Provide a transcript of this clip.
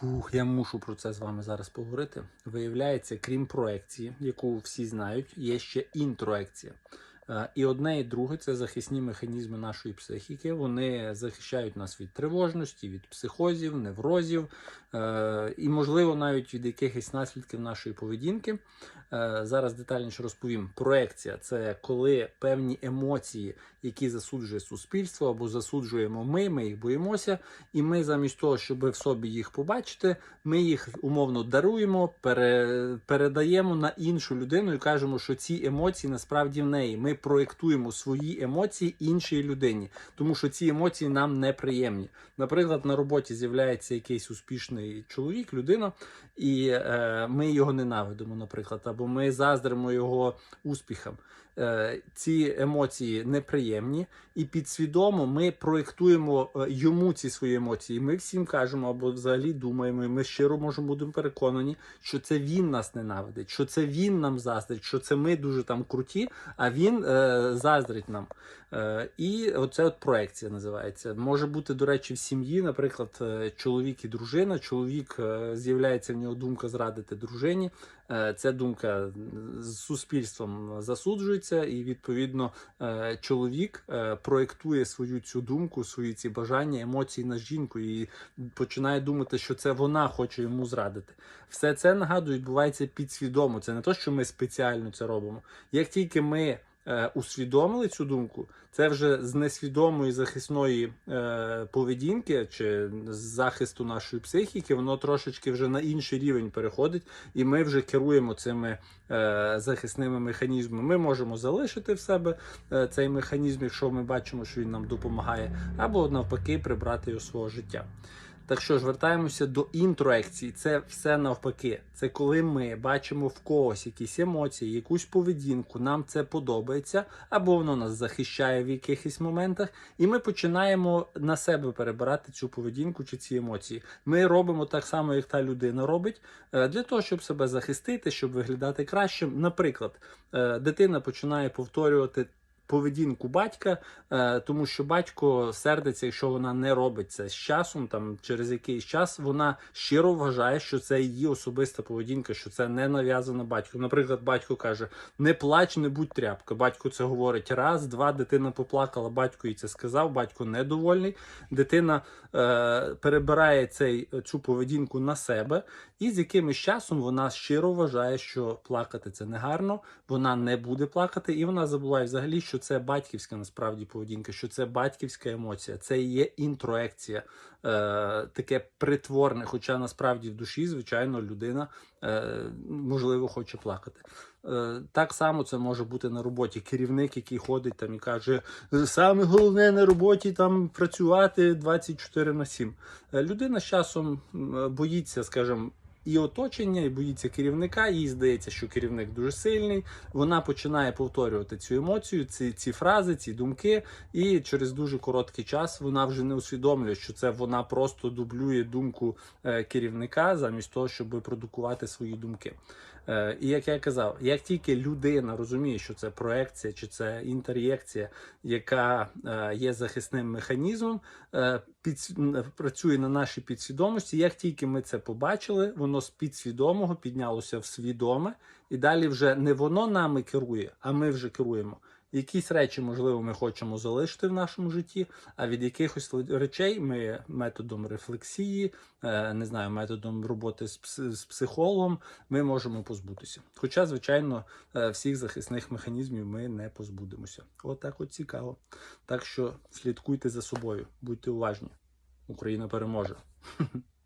Пух, я мушу про це з вами зараз поговорити. Виявляється, крім проекції, яку всі знають, є ще інтроекція. Е, І одне і друге це захисні механізми нашої психіки. Вони захищають нас від тривожності, від психозів, неврозів е, і, можливо, навіть від якихось наслідків нашої поведінки. Е, Зараз детальніше розповім. Проекція це коли певні емоції, які засуджує суспільство або засуджуємо ми, ми їх боїмося, і ми замість того, щоб в собі їх побачити, ми їх умовно даруємо, пере, передаємо на іншу людину і кажемо, що ці емоції насправді в неї. Ми проєктуємо свої емоції іншій людині, тому що ці емоції нам неприємні. Наприклад, на роботі з'являється якийсь успішний чоловік, людина, і е, ми його ненавидимо, наприклад, або ми заздримо його успіхам. Е, ці емоції неприємні, і підсвідомо ми проєктуємо е, йому ці свої емоції. Ми всім кажемо або взагалі думаємо, і ми щиро можемо бути переконані, що це він нас ненавидить, що це він нам заздрить, що це ми дуже там круті, а він е, заздрить нам. Е, і оце от проекція називається. Може бути, до речі, в сім'ї, наприклад, е, чоловік і дружина. Чоловік е, з'являється в нього думка зрадити дружині. Е, Ця думка з суспільством засуджується, і відповідно е, чоловік е, проєктує свою цю думку, свої ці бажання, емоції на жінку і починає думати, що це вона хоче йому зрадити. Все це нагадую, відбувається підсвідомо. Це не то, що ми спеціально це робимо. Як тільки ми усвідомили цю думку, це вже з несвідомої захисної е, поведінки чи з захисту нашої психіки, воно трошечки вже на інший рівень переходить, і ми вже керуємо цими е, захисними механізмами. Ми можемо залишити в себе е, цей механізм, якщо ми бачимо, що він нам допомагає, або навпаки прибрати його свого життя. Так що ж, вертаємося до інтроекції. Це все навпаки. Це коли ми бачимо в когось якісь емоції, якусь поведінку, нам це подобається, або воно нас захищає в якихось моментах, і ми починаємо на себе перебирати цю поведінку чи ці емоції. Ми робимо так само, як та людина робить, е, для того, щоб себе захистити, щоб виглядати кращим. Наприклад, е, дитина починає повторювати. Поведінку батька, е, тому що батько сердиться, якщо вона не робить це з часом, там через якийсь час вона щиро вважає, що це її особиста поведінка, що це не нав'язано батьку. Наприклад, батько каже: не плач, не будь тряпка. Батько це говорить раз, два. Дитина поплакала, батько їй це сказав. Батько недовольний. Дитина е, перебирає цей цю поведінку на себе, і з якимось часом вона щиро вважає, що плакати це не гарно, вона не буде плакати, і вона забуває взагалі, що це батьківська насправді поведінка, що це батьківська емоція, це є інтроекція, е, таке притворне, хоча насправді в душі, звичайно, людина е, можливо хоче плакати. Е, Так само це може бути на роботі. Керівник, який ходить там і каже: саме головне на роботі там працювати 24 на 7. Е, Людина з часом боїться, скажімо, і оточення, і боїться керівника. Їй здається, що керівник дуже сильний. Вона починає повторювати цю емоцію, ці, ці фрази, ці думки, і через дуже короткий час вона вже не усвідомлює, що це вона просто дублює думку е, керівника замість того, щоб продукувати свої думки. Е, І як я казав, як тільки людина розуміє, що це проекція чи це інтер'єкція, яка е, є захисним механізмом, е, під, працює на нашій підсвідомості. Як тільки ми це побачили, воно з підсвідомого піднялося в свідоме, і далі вже не воно нами керує, а ми вже керуємо. Якісь речі, можливо, ми хочемо залишити в нашому житті, а від якихось речей ми методом рефлексії, е, не знаю, методом роботи з, психологом, ми можемо позбутися. Хоча, звичайно, е, всіх захисних механізмів ми не позбудемося. От так от цікаво. Так що слідкуйте за собою, будьте уважні. Україна переможе.